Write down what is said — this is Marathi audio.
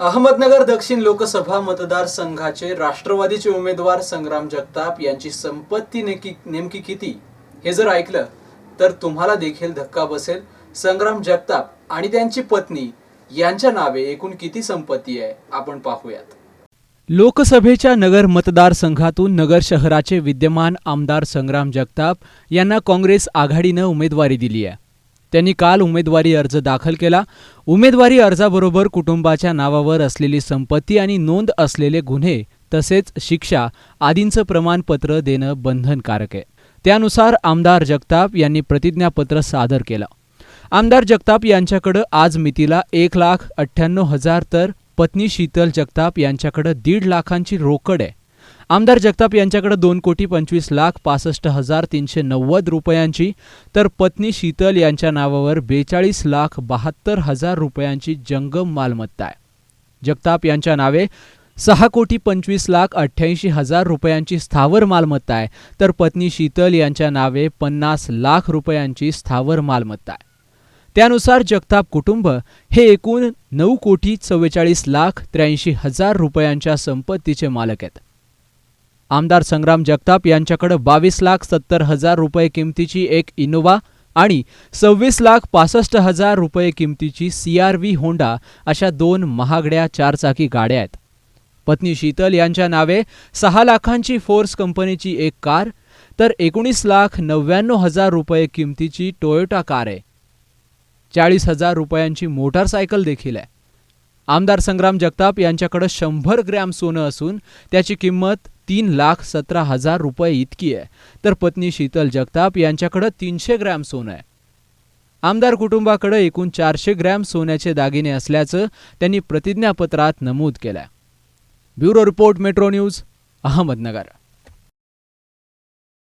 अहमदनगर दक्षिण लोकसभा मतदारसंघाचे राष्ट्रवादीचे उमेदवार संग्राम जगताप यांची संपत्ती नेकी नेमकी किती? हे जर ऐकलं तर तुम्हाला देखील धक्का बसेल. संग्राम जगताप आणि त्यांची पत्नी यांच्या नावे एकूण किती संपत्ती आहे? आपण पाहूयात. लोकसभेच्या नगर मतदारसंघातून नगर शहराचे विद्यमान आमदार संग्राम जगताप यांना काँग्रेस आघाडीनं उमेदवारी दिली आहे. त्यांनी काल उमेदवारी अर्ज दाखल केला. उमेदवारी अर्जाबरोबर कुटुंबाच्या नावावर असलेली संपत्ती आणि नोंद असलेले गुन्हे तसेच शिक्षा आदींचं प्रमाणपत्र देणं बंधनकारक आहे. त्यानुसार आमदार जगताप यांनी प्रतिज्ञापत्र सादर केलं. आमदार जगताप यांच्याकडं आज मितीला एक लाख अठ्ठ्याण्णव हजार तर पत्नी शीतल जगताप यांच्याकडं दीड लाखांची रोकड आहे. आमदार जगताप यांच्याकडे दोन कोटी पंचवीस लाख पासष्ट हजार तीनशे नव्वद रुपयांची तर पत्नी शीतल यांच्या नावावर बेचाळीस लाख बहात्तर हजार रुपयांची जंगम मालमत्ता आहे. जगताप यांच्या नावे सहा कोटी पंचवीस लाख अठ्ठ्याऐंशी हजार रुपयांची स्थावर मालमत्ता आहे तर पत्नी शीतल यांच्या नावे पन्नास लाख रुपयांची स्थावर मालमत्ता आहे. त्यानुसार जगताप कुटुंब हे एकूण नऊ कोटी चव्वेचाळीस लाख त्र्याऐंशी हजार रुपयांच्या संपत्तीचे मालक आहेत. आमदार संग्राम जगताप यांच्याकडे बावीस लाख सत्तर हजार रुपये किमतीची एक इनोवा आणि सव्वीस लाख पासष्ट हजार रुपये किमतीची सी आर व्ही होंडा अशा दोन महागड्या चारचाकी गाड्या आहेत. पत्नी शीतल यांच्या नावे सहा लाखांची फोर्स कंपनीची एक कार तर एकोणीस लाख नव्याण्णव हजार रुपये किमतीची टोयोटा कार आहे. चाळीस हजार रुपयांची मोटारसायकल देखील आहे. आमदार संग्राम जगताप यांच्याकडे शंभर ग्रॅम सोनं असून त्याची किंमत तीन लाख सतरा हजार रुपये इतकी आहे. तर पत्नी शीतल जगताप यांच्याकडे तीनशे ग्रॅम सोनं आहे. आमदार कुटुंबाकडे एकूण चारशे ग्रॅम सोन्याचे दागिने असल्याचं त्यांनी प्रतिज्ञापत्रात नमूद केलं bureau report metro news Ahmednagar.